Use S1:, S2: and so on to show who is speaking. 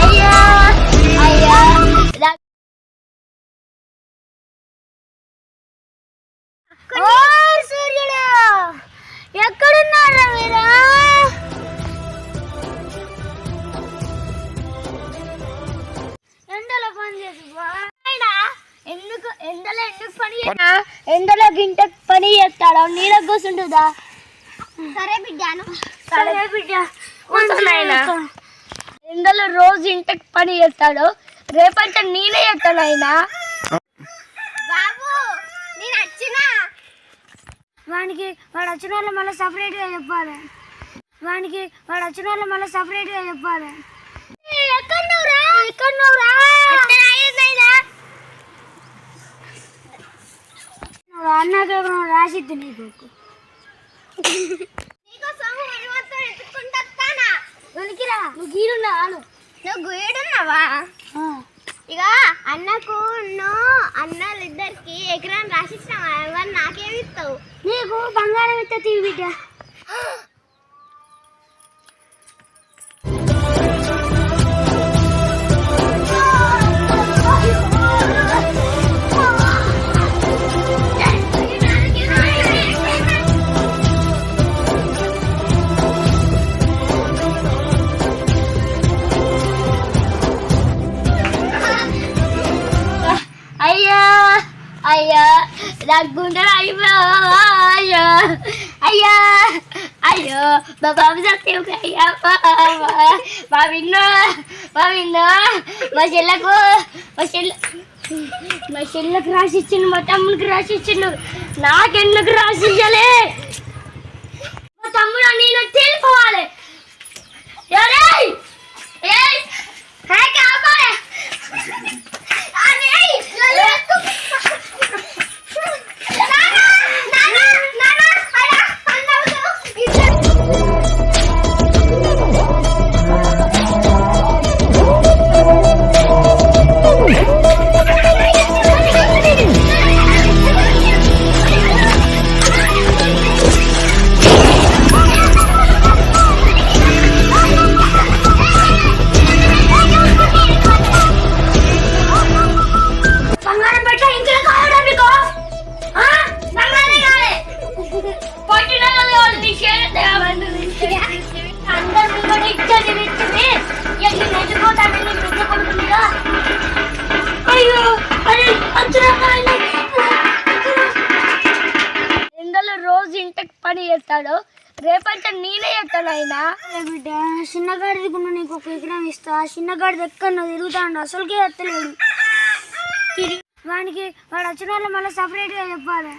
S1: అయ్యా అయ్యా ఎండలో గింట పని చేస్తాడా. నీడ కూర్చుంటుందా? సరే బిడ్డాను. సరే బిడ్డ. ఎండలో రోజు ఇంటికి పని చేస్తాడు. రేపంటే నేనే చేస్తాను ఆయన బాబు నేను వచ్చినా? వానికి వాడు వచ్చిన వాళ్ళు మళ్ళీ సపరేట్గా చెప్పాలి. వానికి వాడు వచ్చిన వాళ్ళు మళ్ళీ సపరేట్గా చెప్పాలి అన్నాక నువ్వు గీడున్నావాను
S2: నువ్వు గుయ్యడున్నావా ఇక అన్నకు అన్నలు ఇద్దరికి రాసిచ్చినావా? ఎవరు నాకేమి ఇస్తావు
S1: నీకు బంగారం ఇస్తే తీవి బిడ్డ. అయ్యా నాకు గుండెలు అయిపోయా అయ్యా అయ్యో మా బాబు సత్యం అయ్యా మా విన్నో మా విన్నో మా చెల్లకు మా చెల్ల మా చెల్లకు రాసిచ్చిండు మా తమ్మునికి రాసిచ్చిండు నాకెందుకు రాసిచ్చలే మా తమ్ముడు నేను తెలిపోవాలి ఎండలో రోజు ఇంటికి పని చేస్తాడు. రేపంటే నేనే చేస్తాను ఆయన బిడ్డ చిన్నగాడిది కూడా నీకు ఒక విగ్రహం ఇస్తా. చిన్నగాడిది ఎక్కడ తిరుగుతాడు అసలుకే ఎత్తలేడు. వానికి వాడు వచ్చిన వాళ్ళు మళ్ళీ సపరేట్గా చెప్పాలి.